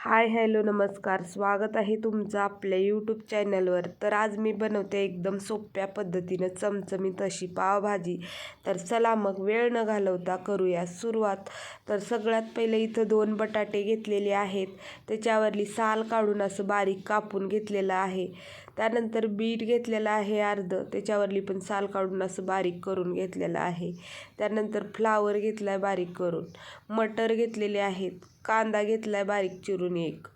Hi hello नमस्कार. स्वागत आहे तुमचं आपल्या यूट्यूब चॅनलवर तर आज मी बनवते एकदम सोप्या पद्धतीनं चमचमीत अशी पावभाजी. तर चला मग वेळ न घालवता करूया सुरुवात. तर सगळ्यात पहिले इथं दोन बटाटे घेतलेले आहेत. त्याच्यावरली साल काढून असं बारीक कापून घेतलेलं आहे. त्यानंतर बीट घेतलेलं आहे अर्धं. त्याच्यावरली पण साल काढून असं बारीक करून घेतलेलं आहे. त्यानंतर फ्लावर घेतला आहे बारीक करून. मटर घेतलेले आहेत. कांदा घेतला आहे बारीक चिरून एक.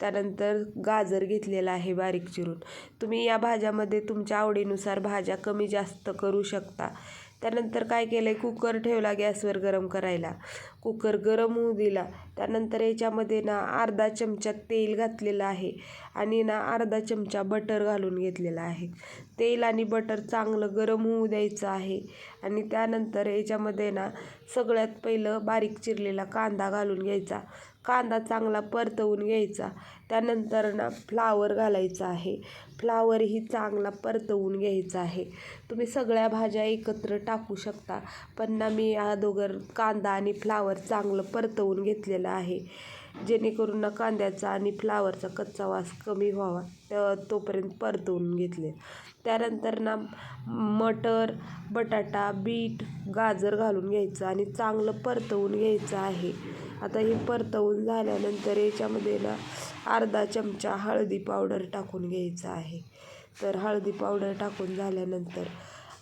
त्यानंतर गाजर घेतलेला आहे बारीक चिरून. तुम्ही या भाज्यामध्ये तुमच्या आवडीनुसार भाज्या कमी जास्त करू शकता. त्यानंतर काय केलं आहे कुकर ठेवला गॅसवर गरम करायला. कुकर गरम होऊ दिला. त्यानंतर याच्यामध्ये ना अर्धा चमचा तेल घातलेलं आहे आणि ना अर्धा चमचा बटर घालून घेतलेला आहे. तेल आणि बटर चांगलं गरम होऊ द्यायचं आहे. आणि त्यानंतर याच्यामध्ये ना सगळ्यात पहिलं बारीक चिरलेला कांदा घालून घ्यायचा. कांदा चांगला परतवून घ्यायचा. त्यानंतर ना फ्लावर घालायचा आहे. फ्लावरही चांगला परतवून घ्यायचा आहे. तुम्ही सगळ्या भाज्या एकत्र टाकू शकता. पण ना मी अगोदर कांदा आणि फ्लावर चांगलं परतवून घेतलेलं आहे. जेणेकरून ना कांद्याचा आणि फ्लावरचा कच्चा वास कमी व्हावा. तर तोपर्यंत परतवून घेतले. त्यानंतर ना मटर बटाटा बीट गाजर घालून घ्यायचं आणि चांगलं परतवून घ्यायचं आहे. आता हे परतवून झाल्यानंतर याच्यामध्ये ना अर्धा चमचा हळदी पावडर टाकून घ्यायचं आहे. तर हळदी पावडर टाकून झाल्यानंतर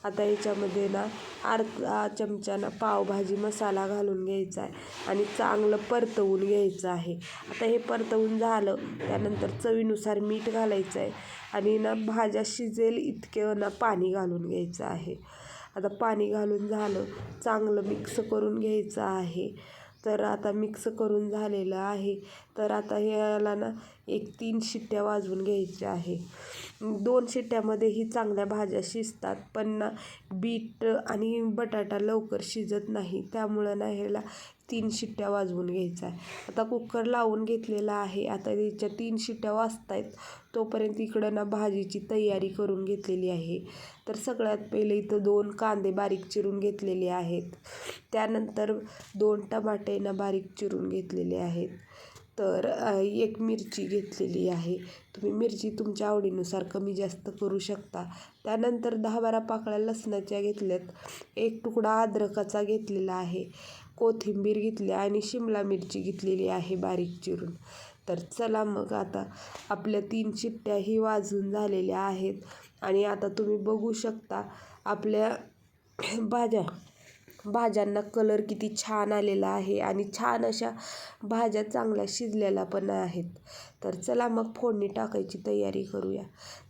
आता याच्यामध्ये ना अर्धा चमचा ना पावभाजी मसाला घालून घ्यायचा आहे आणि चांगलं परतवून घ्यायचं आहे. आता हे परतवून झालं त्यानंतर चवीनुसार मीठ घालायचं आहे आणि ना भाज्या शिजेल इतकं ना पाणी घालून घ्यायचं आहे. आता पाणी घालून झालं चांगलं मिक्स करून घ्यायचं आहे. तर आता मिक्स करून झालेलं आहे. तर आता ह्याला ना एक तीन शिट्ट्या वाजवून घ्यायच्या आहे. दोन शिट्ट्यामध्येही चांगल्या भाज्या शिजतात पण ना बीट आणि बटाटा लवकर शिजत नाही. त्यामुळं ना ह्याला तीन शिट्ट्या वाजवून घ्यायचा आहे. आता कुकर लावून घेतलेला आहे. आता त्याच्या तीन शिट्ट्या वाजत आहेत तोपर्यंत इकडं ना भाजीची तयारी करून घेतलेली आहे. तर सगळ्यात पहिले इथं दोन कांदे बारीक चिरून घेतलेले आहेत. त्यानंतर दोन टमाटे ना बारीक चिरून घेतलेले आहेत. तर एक मिरची घेतलेली आहे. तुम्ही मिरची तुमच्या आवडीनुसार कमी जास्त करू शकता. त्यानंतर दहा बारा पाकळ्या लसणाच्या घेतल्यात. एक तुकडा अद्रकाचा घेतलेला आहे. कोथिंबीर घेतली आणि शिमला मिरची घेतलेली आहे बारीक चिरून. तर चला मग आता आपल्या तीन चिट्ट्याही वाजून झालेल्या आहेत. आणि आता तुम्ही बघू शकता आपल्या भाज्या. भाज्यांना कलर किती छान आलेला आहे आणि छान अशा भाज्या चांगल्या शिजलेल्या पण आहेत. तर चला मग फोडणी टाकायची तयारी करूया.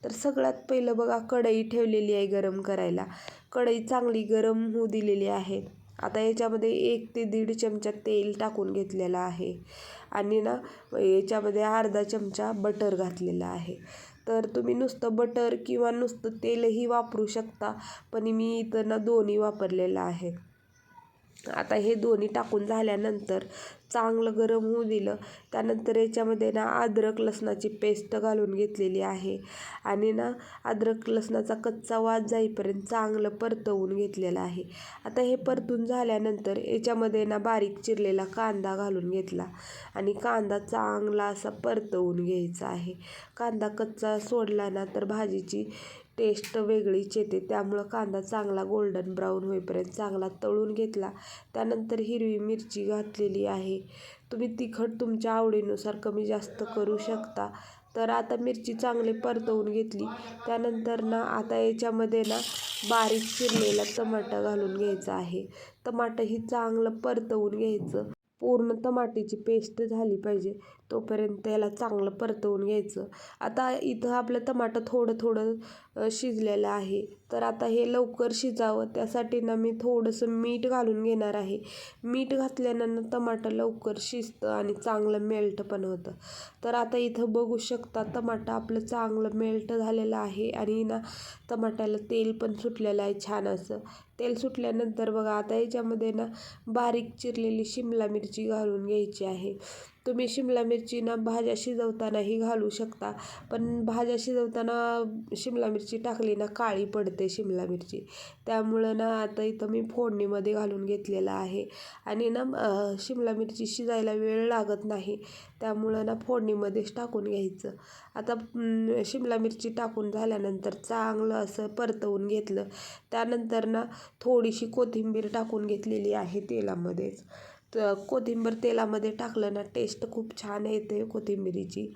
तर सगळ्यात पहिलं बघा कढई ठेवलेली आहे गरम करायला. कढई चांगली गरम होऊ दिलेली आहे. आता याच्यामध्ये एक ते दीड चमचा तेल टाकून घेतलेलं आहे. आणि ना याच्यामध्ये अर्धा चमचा बटर घातलेला आहे. तर तुम्ही नुसतं बटर किंवा नुसतं तेलही वापरू शकता पण मी इथं ना दोन्ही वापरलेलं आहे. आता हे दोन्ही टाकून झाल्यानंतर चांगलं गरम होऊ दिलं. त्यानंतर याच्यामध्ये ना अद्रक लसणाची पेस्ट घालून घेतलेली आहे. आणि ना अद्रक लसणाचा कच्चा वाद जाईपर्यंत चांगलं परतवून घेतलेलं आहे. आता हे परतून झाल्यानंतर याच्यामध्ये ना बारीक चिरलेला कांदा घालून घेतला. आणि कांदा चांगला असा परतवून घ्यायचा आहे. कांदा कच्चा सोडला ना तर भाजीची टेस्ट वेगळीच येते. त्यामुळं कांदा चांगला गोल्डन ब्राऊन होईपर्यंत चांगला तळून घेतला. त्यानंतर हिरवी मिरची घातलेली आहे. तुम्ही तिखट तुमच्या आवडीनुसार कमी जास्त करू शकता. तर आता मिरची चांगली परतवून घेतली. त्यानंतर ना आता याच्यामध्ये ना बारीक चिरलेला टमाटा घालून घ्यायचा आहे. टमाटंही चांगलं परतवून घ्यायचं. पूर्ण टमाट्याची पेस्ट झाली पाहिजे. तोपर्यंत याला चांगलं परतवून घ्यायचं. आता इथं आपलं टमाटं थोडं थोडं शिजलेलं आहे. तर आता हे लवकर शिजावं. त्यासाठी ना मी थोडंसं मीठ घालून घेणार आहे. मीठ घातल्यानं टमाटं लवकर शिजतं आणि चांगलं मेल्ट पण होतं. तर आता इथं बघू शकता टमाटं आपलं चांगलं मेल्ट झालेलं आहे आणि ना टमाट्याला तेल पण सुटलेलं आहे छान असं. तेल सुटल्यानंतर बघा आता याच्यामध्ये ना बारीक चिरलेली शिमला मिरची घालून घ्यायची आहे. तुम्ही शिमला मिरची ना भाज्या शिजवतानाही घालू शकता. पण भाज्या शिजवताना शिमला मिरची टाकली ना काळी पडते शिमला मिरची. त्यामुळं ना आता इथं मी फोडणीमध्ये घालून घेतलेलं आहे. आणि ना शिमला मिरची शिजायला वेळ लागत नाही. त्यामुळं ना फोडणीमध्येच टाकून घ्यायचं. आता शिमला मिरची टाकून झाल्यानंतर चांगलं असं परतवून घेतलं. त्यानंतर ना थोडीशी कोथिंबीर टाकून घेतलेली आहे तेलामध्येच. तर कोथिंबीर तेलामध्ये टाकलं ना टेस्ट खूप छान येते कोथिंबीरीची.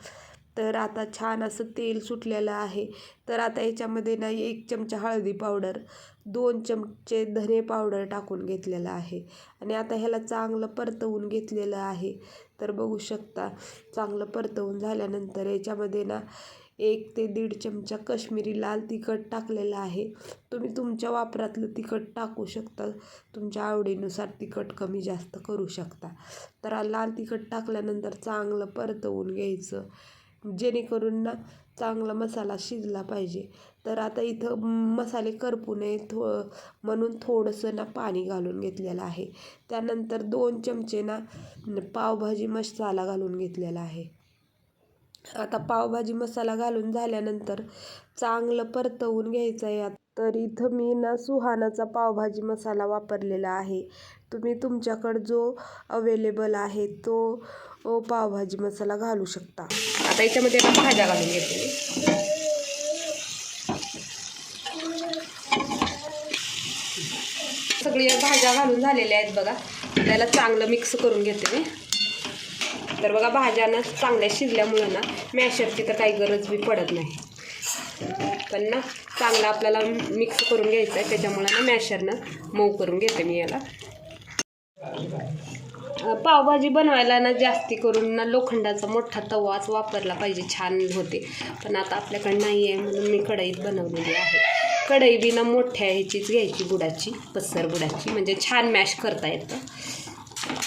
तर आता छान असं तेल सुटलेलं आहे. तर आता याच्यामध्ये ना एक चमचा हळदी पावडर दोन चमचे धने पावडर टाकून घेतलेलं आहे. आणि आता ह्याला चांगलं परतवून घेतलेलं आहे. तर बघू शकता चांगलं परतवून झाल्यानंतर याच्यामध्ये ना एक ते दीड चमचा कश्मीरी लाल तिखट टाकलेलं आहे. तुम्ही तुमच्या वापरातलं तिखट टाकू शकता. तुमच्या आवडीनुसार तिखट कमी जास्त करू शकता. तर लाल तिखट टाकल्यानंतर चांगलं परतवून घ्यायचं. जेणेकरून ना चांगला मसाला शिजला पाहिजे. तर आता इथं मसाले करपू नये थो म्हणून थोडंसं ना पाणी घालून घेतलेलं आहे. त्यानंतर दोन चमचे ना पावभाजी मसाला घालून घेतलेला आहे. आता पावभाजी मसाला घालून झाल्यानंतर चांगलं परतवून घ्यायचं आहे. तर इथं मी ना सुहानाचा पावभाजी मसाला वापरलेला आहे. तुम्ही तुमच्याकडं जो अवेलेबल आहे तो पावभाजी मसाला घालू शकता. आता याच्यामध्ये आता भाज्या घालून घेते मी. भाज्या घालून झालेल्या आहेत बघा. त्याला चांगलं मिक्स करून घेते मी. तर बघा भाज्या ना चांगल्या शिजल्यामुळं ना मॅशरची तर काही गरज बी पडत नाही. पण ना चांगलं आपल्याला मिक्स करून घ्यायचं आहे त्याच्यामुळं ना मॅशरनं मऊ करून घेते मी याला. पावभाजी बनवायला ना जास्ती करून ना लोखंडाचा मोठा तवाच वापरला पाहिजे. छान होते. पण आता आपल्याकडे नाही आहे म्हणून मी कढईत बनवलेली आहे. कढई बी ना मोठ्या ह्याचीच घ्यायची बुडाची पसर बुडाची म्हणजे छान मॅश करता येतं.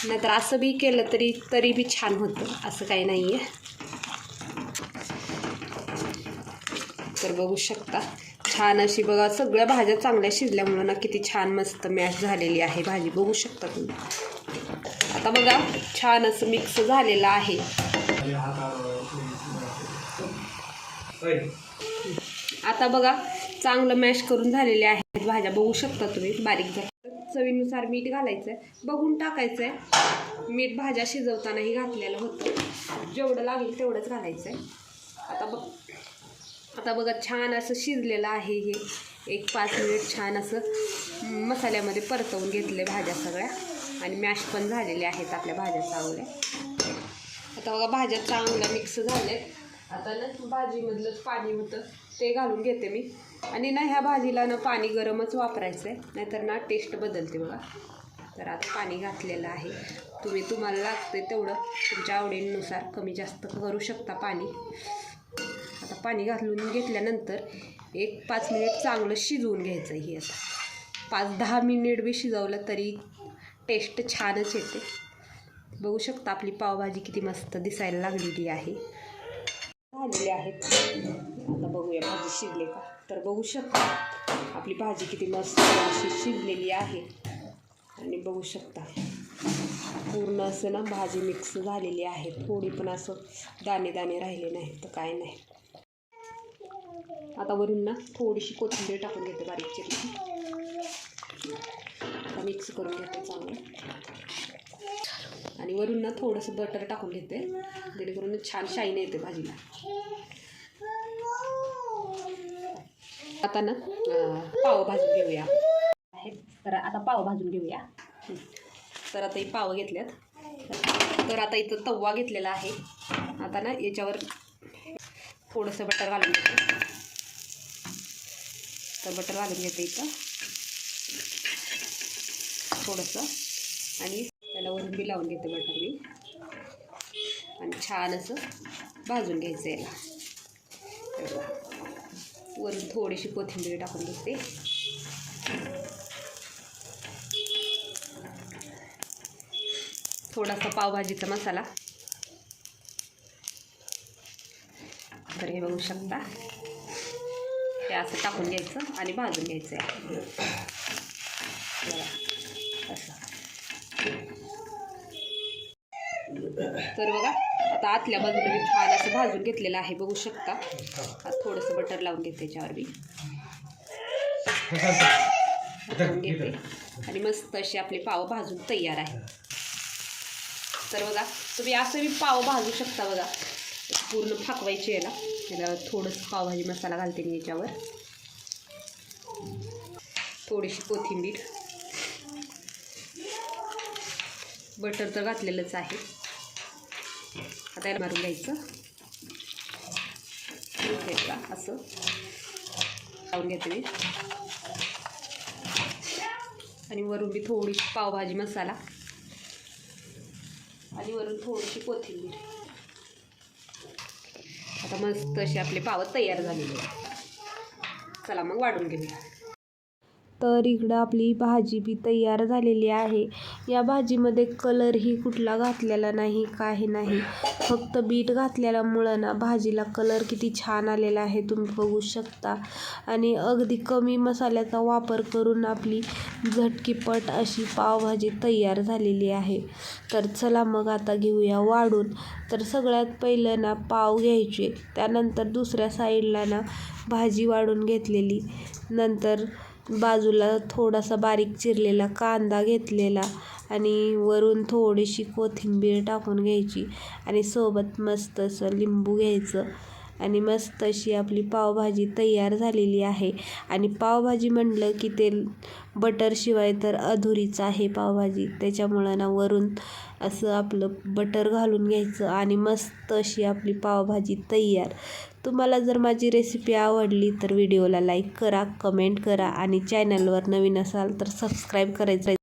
नाहीतर असं बी केलं तरी तरी बी छान होतं. असं काही नाही आहे तर बघू शकता. छान अशी बघा सगळ्या भाज्या चांगल्या शिजल्यामुळं ना किती छान मस्त मॅश झालेली आहे भाजी. बघू शकता तुम्ही. आता बघा छान असं मिक्स झालेलं आहे. आता बघा चांगलं मॅश करून झालेले आहेत. भाज्या बघू शकता तुम्ही बारीक झाल्या चवीनुसार मीठ घालायचं आहे बघून टाकायचं आहे मीठ भाज्या शिजवतानाही घातलेलं होतं. जेवढं लागेल तेवढंच घालायचं आहे आता बघ आता बघा छान असं शिजलेलं आहे हे. एक पाच मिनिट छान असं मसाल्यामध्ये परतवून घेतले भाज्या सगळ्या. आणि मॅश पण झालेले आहेत आपल्या भाज्या चांगल्या. आता बघा भाज्या चांगल्या मिक्स झाल्यात. आता ना भाजीमधलंच पाणी होतं ते घालून घेते मी. आणि ना ह्या भाजीला ना पाणी गरमच वापरायचं आहे नाहीतर ना टेस्ट बदलते बघा. तर आता पाणी घातलेलं आहे. तुम्ही तुम्हाला लागते तेवढं. तुमच्या आवडीनुसार कमी जास्त करू शकता पाणी. आता पाणी घालून घेतल्यानंतर एक पाच मिनिट चांगलं शिजवून घ्यायचं हे आता. पाच दहा मिनिट बी शिजवलं तरी टेस्ट छानच येते. बघू शकता आपली पावभाजी किती मस्त दिसायला लागलेली आहे. झालेली आहेत आता बघूया भाजी शिजले का? तर बघू शकता आपली भाजी किती मस्त अशी शिजलेली आहे. आणि बघू शकता पूर्ण असं ना भाजी मिक्स झालेली आहे. थोडी पण असं दाणे दाणे राहिले नाही तर काय नाही. आता वरून ना थोडीशी कोथिंबीर टाकून घेते बारीक चिरली मिक्स करून घेते चांगलं. आणि वरून ना थोडंसं बटर टाकून घेते. जेणेकरून छान शाईन येते भाजीला. आता ना पाव भाजून घेऊया. आहे. तर आता पाव भाजून घेऊया. तर आता ही पाव घेतल्यात. तर आता इथं तवा घेतलेला आहे. आता ना याच्यावर थोडंसं बटर घालून घेते. तर बटर घालून घेते इथं. थोडंसं. आणि त्याला वरून बी लावून घेते बटर मी. आणि छान असं भाजून घ्यायचं याला. वरून थोडीशी कोथिंबीर टाकून घेते. थोडासा पावभाजीचा मसाला. तर हे बघू शकता. हे असं टाकून घ्यायचं आणि भाजून घ्यायचं आहे बघा, असं तर बघा आता आतल्या बाजूला मी छान असं भाजून घेतलेलं आहे बघू शकता. थोडंसं बटर लावून घेते त्याच्यावर मी. घेते. आणि मस्त अशी आपली पाव भाजून तयार आहे. तर बघा तुम्ही असं मी पाव भाजू शकता बघा. पूर्ण फाकवायची याला याला थोडंसं पावभाजी मसाला घालते मी याच्यावर. थोडीशी कोथिंबीर. बटर तर घातलेलंच आहे. आता याला मारून घ्यायचं. घ्यायचा असं. लावून घेते मी. आणि वरून बी थोडीशी पावभाजी मसाला. आणि वरून थोडीशी कोथिंबीर. आता मस्त अशी आपली पाव तयार झालेली आहे चला मग वाढून घेऊया. तर इकडं आपली भाजी बी तयार झालेली आहे. या भाजीमध्ये कलरही कुठला घातलेला नाही काही नाही. फक्त बीट घातलेल्यामुळं ना भाजीला कलर किती छान आलेला आहे तुम्ही बघू शकता. आणि अगदी कमी मसाल्याचा वापर करून आपली झटकीपट अशी पावभाजी तयार झालेली आहे. तर चला मग आता घेऊया वाढून. तर सगळ्यात पहिलं ना पाव घ्यायचे. त्यानंतर दुसऱ्या साईडला ना भाजी वाढून घेतलेली. नंतर बाजूला थोडासा बारीक चिरलेला कांदा घेतलेला. आणि वरून थोडीशी कोथिंबीर टाकून घ्यायची आणि सोबत मस्त असं लिंबू घ्यायचं. आणि मस्त अशी आपली पावभाजी तयार झालेली आहे. आणि पावभाजी म्हणलं की ते बटरशिवाय तर अधुरीच आहे पावभाजी. त्याच्यामुळं ना वरून असं आपलं बटर घालून घ्यायचं आणि मस्त अशी आपली पावभाजी तयार. तुम्हाला जर माझी रेसिपी आवडली तर व्हिडिओला लाईक करा कमेंट करा आणि चॅनलवर नवीन असाल तर सबस्क्राईब करायचं